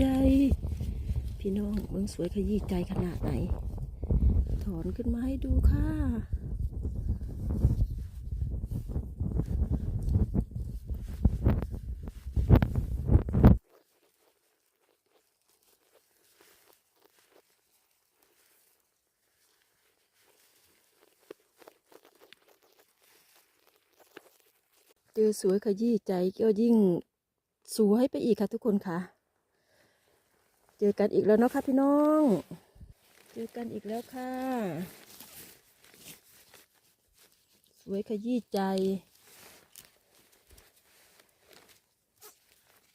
ใจ พี่น้องเมืองสวยขยี้ใจขนาดไหน ถอนขึ้นมาให้ดูค่ะเจอสวยขยี้ใจก็ยิ่งสวยไปอีกค่ะทุกคนค่ะ เจอกันอีกแล้วเนาะค่ะพี่น้อง เจอกันอีกแล้วค่ะ สวยขยี้ใจ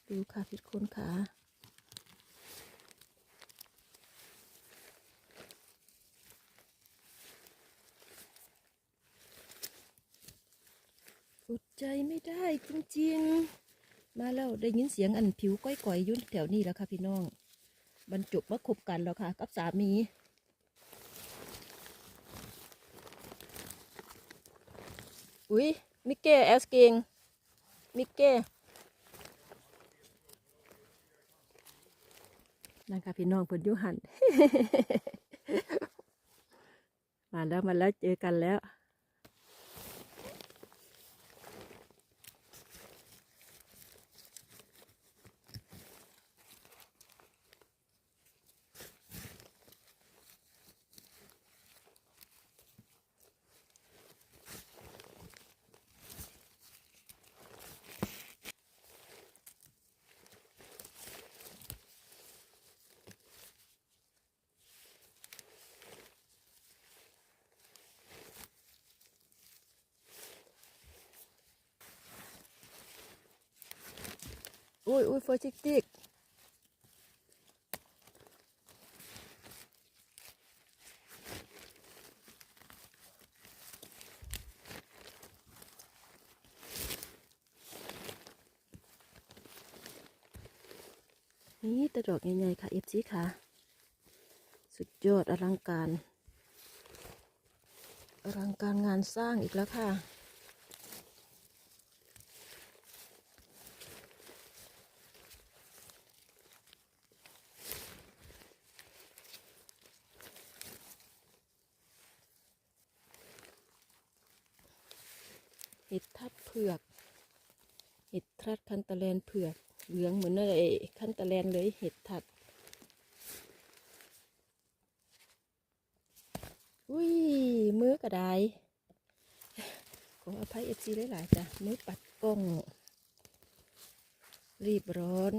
ดูค่ะพี่คนค่ะอดใจไม่ได้จริงๆ มาแล้วได้ยินเสียงอันผิวก้อยๆยุ่นแถวนี้แล้วค่ะพี่น้อง บรรจบมาคบกันแล้วค่ะ กับสามีอุ้ยมิกเก้แอสกิงมิกเก้นั่นค่ะพี่น้องเพิ่นยุหัน มาแล้วมาแล้วเจอกันแล้ว อุ้ยอุ้ยฟอชิกติกนี่ตะดอกใหญ่ๆค่ะเอฟซีค่ะ สุดยอดอลังการ อลังการงานสร้างอีกแล้วค่ะ เห็ดทัดเผือก เห็ดทัดคันตะแลนเผือก เหลืองเหมือนไอ้คันตะแลนเลยเห็ดทัด อุ้ย มือกระไดขออภัยเอฟซีหลายๆจ้ะมือปัดกล้อง รีบร้อน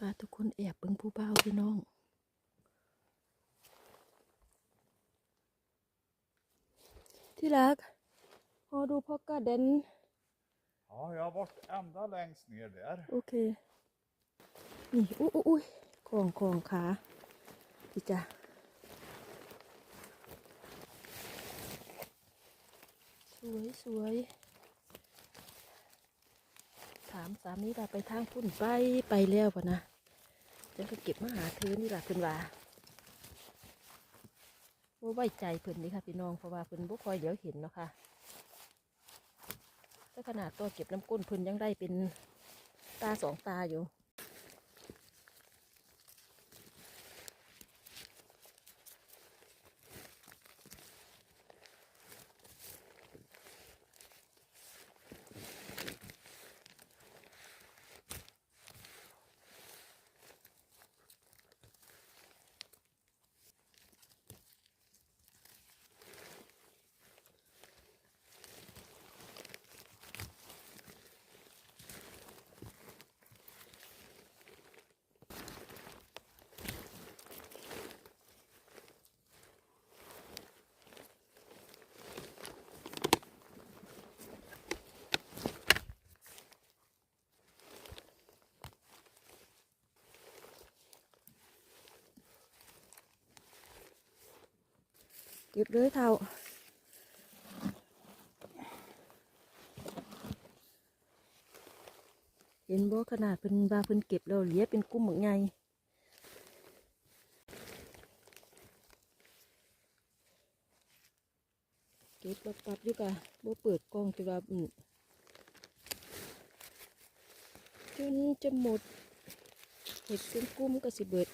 พาทุกคนแอบเบิ่งผู้เบาวพี่น้องที่รักพอดูพ่อกาเดน Ja, jag har varit ända längst ner där. โอเค นี่อุ้ยอุ้ยของของขาพี่จ้ะสวยสวยถามสามีว่าไปทางพุ่นไปไปแล้วปะนะ จะไปเก็บมาหาเธอนี่ล่ะเพิ่นว่าว่าไว้ใจเพิ่นนี่ค่ะพี่น้องเพราะว่าเพิ่นบ่คอยเดี๋ยวเห็นเนาะค่ะถ้าขนาดตัวเก็บน้ำก้นเพิ่นยังได้เป็นตาสองตาอยู่ เก็บเลยเท่าเห็นบ่ขนาดเพิ่นบาเพิ่นเก็บแล้วเหลียเป็นกุ้มหมึกไงเก็บปับปับอยู่กะบ่เปิดกล้องแต่ว่าอืมจนจะหมดเห็ดเป็นกุ้มก็สิเบิด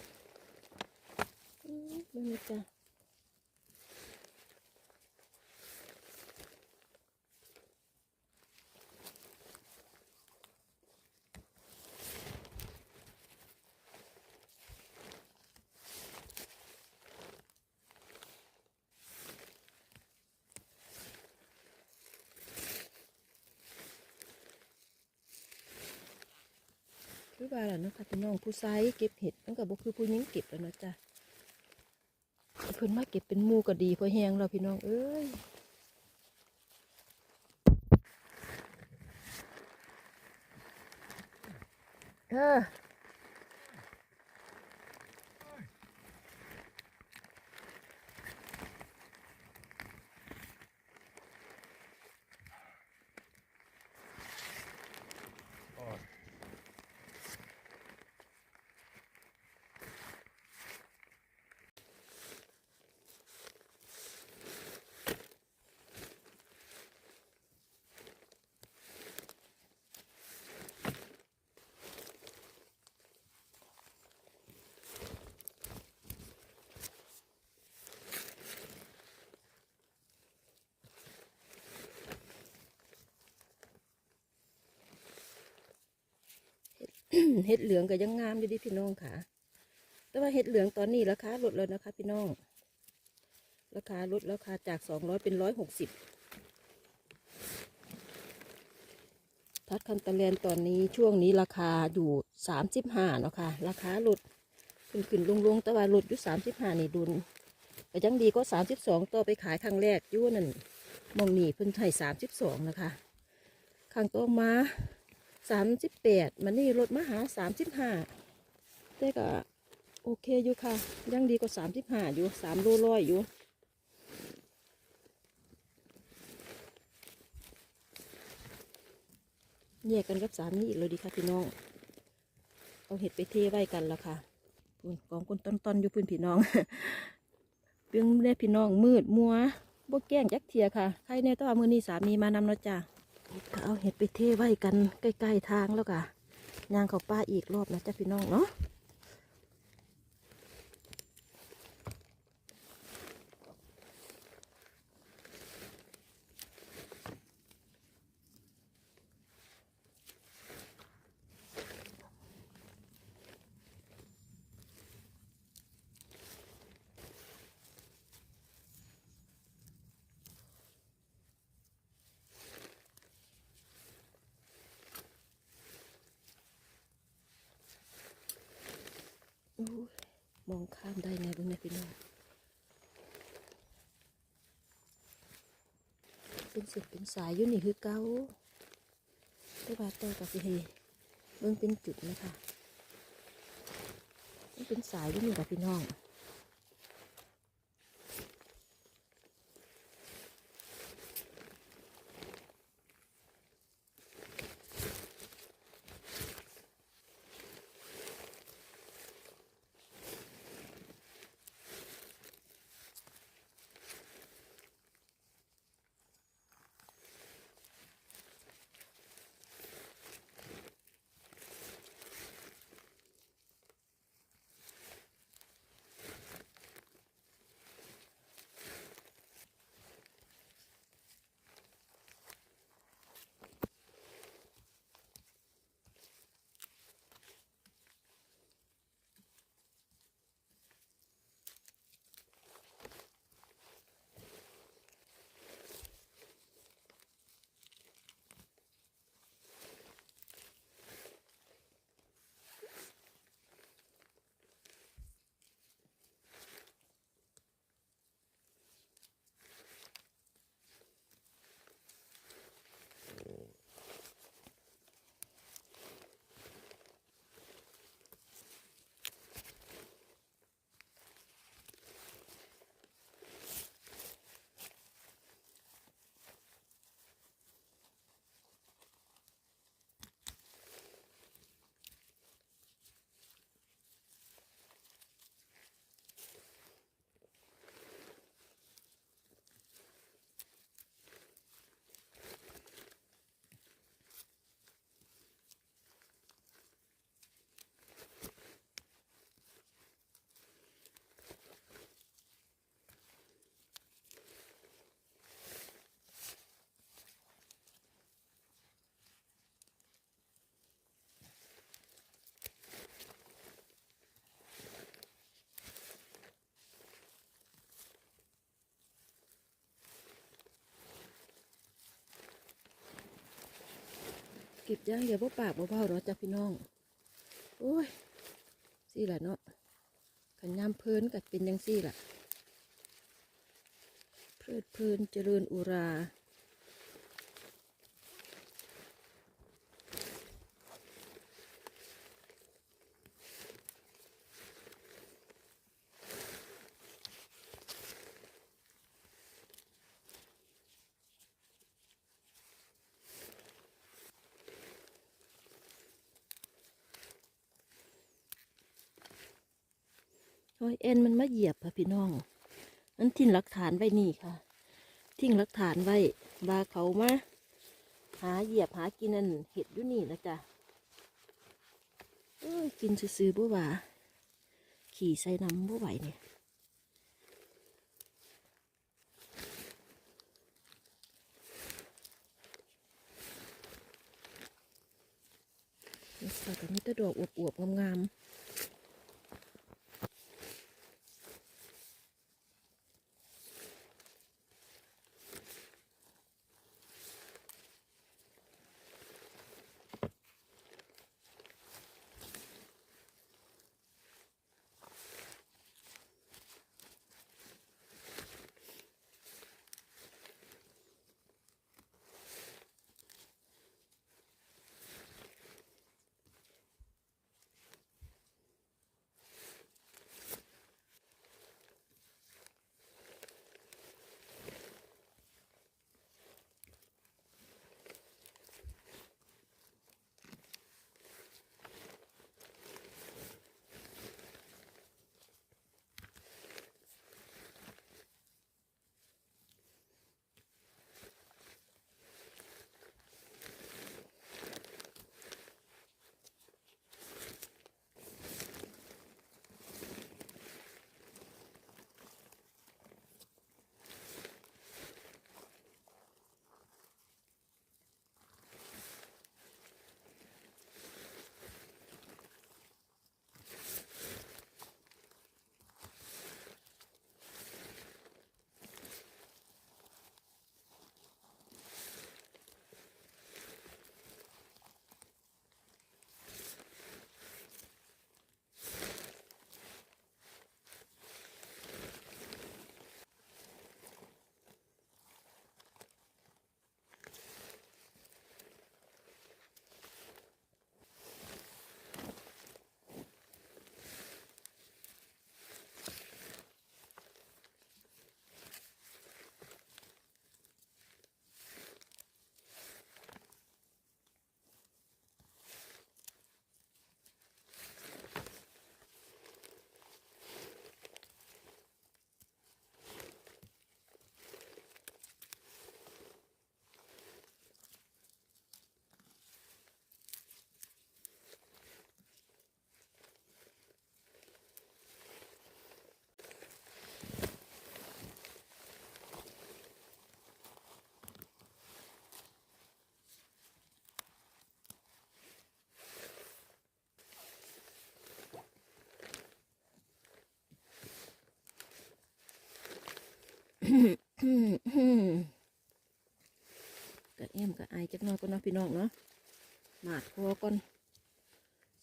อืมมันจ้ะ คือว่าล่ะนะคะพี่น้องผู้ชายเก็บเห็ดนั่นก็บ่คือผู้หญิงเก็บแล้วนะจ้ะเพิ่นมาเก็บเป็นมูก็ดีพอแหงเราพี่น้องเอ้ยเออ เห็ดเหลืองก็ยังงามอยู่ดิพี่น้องค่ะ แต่ว่าเห็ดเหลืองตอนนี้ราคาลดแล้วนะคะ พี่น้อง ราคาลดราคาจากสองร้อยเป็นร้อยหกสิบทัดคันตะแลนตอนนี้ช่วงนี้ราคาอยู่สามสิบห้าเนาะค่ะ ราคาลดขึ้นขึ้นลงลงแต่ว่าลดอยู่สามสิบห้านี่ดุลแต่ยังดีก็สามสิบสองต่อไปขายครั้งแรกยู่นั่นมองนี่เพิ่นให้สามสิบสองนะคะครั้งต่อมา สามสิบแปดมันนี่ลดมาหาสามสิบห้าแต่ก็โอเคอยู่ค่ะ ยังดีกว่าสามสิบห้าอยู่สามโลร้อยอยู่แยกกันกับสามีอีกเลยดีค่ะพี่น้อง เอาเห็ดไปเทไว้กันแล้วค่ะพูนกองคนต้นๆอยู่พื้นพี่น้องเพียงแน่พี่น้องมืดมัวบ่แก้งจักเทียค่ะ ใครแน่ต้องเอามือนี้สามีมานำเนาะจ้ะ ก็เอาเห็ดไปเทไว้กันใกล้ๆทางแล้วค่ะยางเขาป้าอีกรอบนะจ้าพี่น้องเนาะ โอ้ยมองข้ามได้ไงเบ้างเนี่ยพี่น้อง เป็นเป็นสายอยู่นี่คือเก้าแต่ว่าต่อกับสิเฮเบิ่งเป็นจุดนะคะมันเป็นสายอยู่นี่กับพี่น้อง เก็บย่างเดี๋ยวพ่ปากเบาเนาะจ้ะพี่น้อง โอ้ยสี่แหละเนาะขันยามเพลินกัดเป็นยังสี่ล่ะ เพลิดเพลินเจริญอุรา อยเอ็นมันมาเหยียบค่ะพี่น้องนั้นทิ้งหลักฐานไว้นี่ค่ะ ทิ้งหลักฐานไว้ว่าเขามาหาเหยียบหากินนั่นเห็ดอยู่นี่นะจ๊ะเอ้ยกินซื้อๆบ่ว่าขี่ใส่น้ำบ่ไหวเนี่ยนี่ค่ะก็มีแต่ดอกอวบๆงามๆ กะเอ็มกะอจักน้อยก็เนาะพี่น้องเนาะหมาดคอก่อน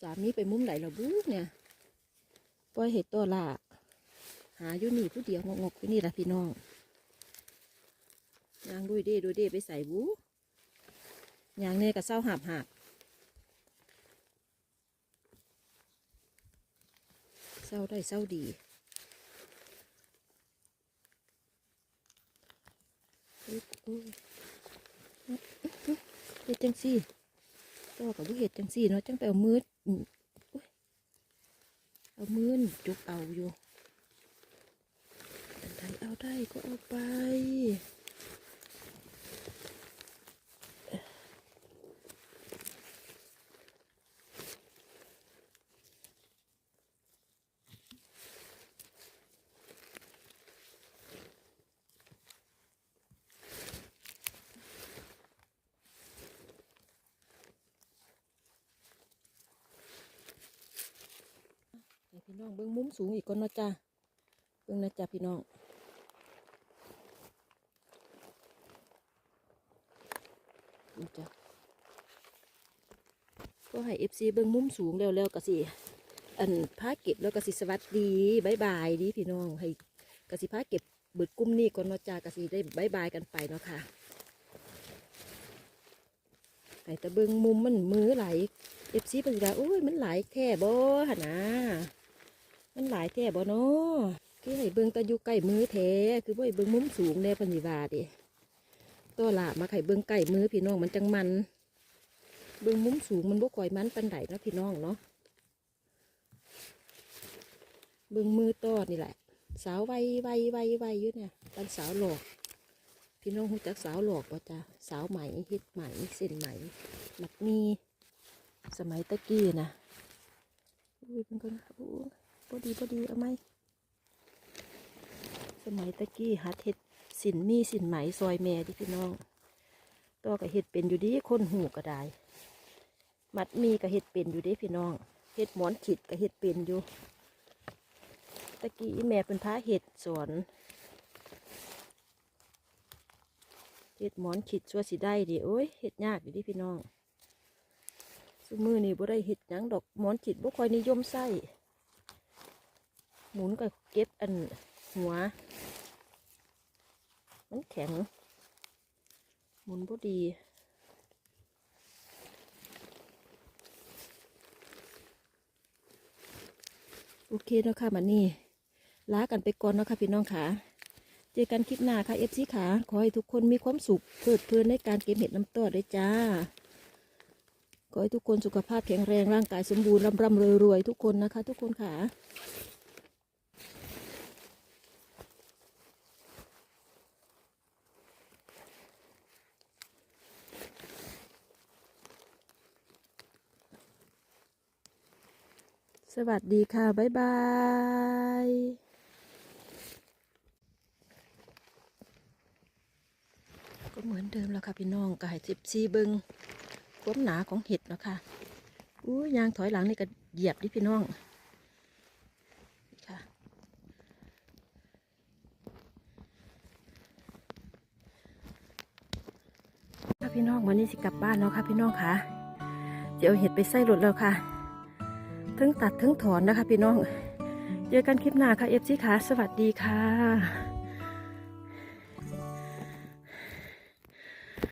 สามีไปมุ้มไหนเราบู๊เนี่ยปล่อยเห็ดตัวละหาอยู่นี่ผู้เดียวงกๆอยู่นี่ละพี่น้องยางดุยเด้ดุยเด้ไปใส่บู๊ยางเนี่ยกับเศร้าหับหับเศร้าได้เศร้าดี อุ๊ยอุ๊ย เห็ดจังซี่ต่อกับเห็ดจังซี่เนาะจังไปเอามือเอามือจุกเอาอยู่ได้เอาได้ก็เอาไป น้องเบิ้งมุมสูงอีกก่อนนะจ้าเบิ้งนะจ้าพี่น้องนี่จ้ะก็ให้เอฟซีเบิ้งมุมสูงแล้วแล้วก็สิอันพาเก็บแล้วก็สิสวัสดีบายบายดีพี่น้องให้กสิพาเก็บเบิดกุ้มนี่ก่อนเนาะจ้ากสิได้บายบายกันไปเนาะค่ะให้แต่เบิ้งมุมมันมือไหลเอฟซีป็นว่าโอ้ยมันไหลแท่บ่หนนะ มันหลายแท่บ่เนาะคือให้เบิ้งตะยู่ใกล้มือแท้คือบ่ให้เบิ้งมุมสูงแน่ปัญญาดิตัวละมาไข่เบิ้งใกล้มือพี่น้องมันจังมัน เบิ้งมุมสูงมันบ่ค่อยมันปันไดนะพี่น้องเนาะเบิ่งมือตอนี่แหละ สาวไวไวไวไวอยู่เนี่ยตอนสาวหลอกพี่น้องรู้จักสาวหลอกป่ะจ๊ะสาวไหมเฮ็ดไหมเส้นไหมมัดมีสมัยตะกี้นะอุ้ยเป็นคนโอ้ย อดีพอดีเอาไหมสมัยตะกี้หัดเฮ็ดสินมีสินไหมซอยแม่ดิพี่น้องต่อก็เฮ็ดเป็นอยู่ดีคนหูก็ได้มัดมีก็เฮ็ดเป็นอยู่ดิพี่น้องเฮ็ดหมอนขิดก็เฮ็ดเป็นอยู่ ตะกี้แม่เป็นพระเห็ดสวนเห็ดหมอนขิดชัวสิได้ดิโอ้ยเห็ดยากอยู่ดิพี่น้องสมือนี่บ่ได้เห็ดยังดอกหมอนขิดบ่ค่อยนิยมใส่ หมุนก็เก็บอันหัว มันแข็ง หมุนบ่ดีโอเคเนาะค่ะมันนี่ลากันไปก่อนเนาะค่ะพี่น้องค่ะเจอกันคลิปหน้าค่ะเอฟซีค่ะขอให้ทุกคนมีความสุขเพลิดเพลินในการเก็บเห็ดน้ำต้อด้วยจ้าขอให้ทุกคนสุขภาพแข็งแรงร่างกายสมบูรณ์ร่ำร่ำรวยรวยทุกคนนะคะ ทุกคนค่ะ สวัสดีค่ะ บ๊ายบายก็เหมือนเดิมแล้วค่ะพี่น้องก็ให้สิบซีเบิงความหนาของเห็ดเนาะค่ะอู้ยางถอยหลังนี่ก็เหยียบดิพี่น้องค่ะพี่น้องวันนี้สิกลับบ้านแล้วค่ะพี่น้องค่ะเดี๋ยวเอาเห็ดไปใส่รถแล้วค่ะ ทั้งตัดทั้งถอนนะคะพี่น้อง เจอกันคลิปหน้าค่ะเอฟซีค่ะ สวัสดีค่ะ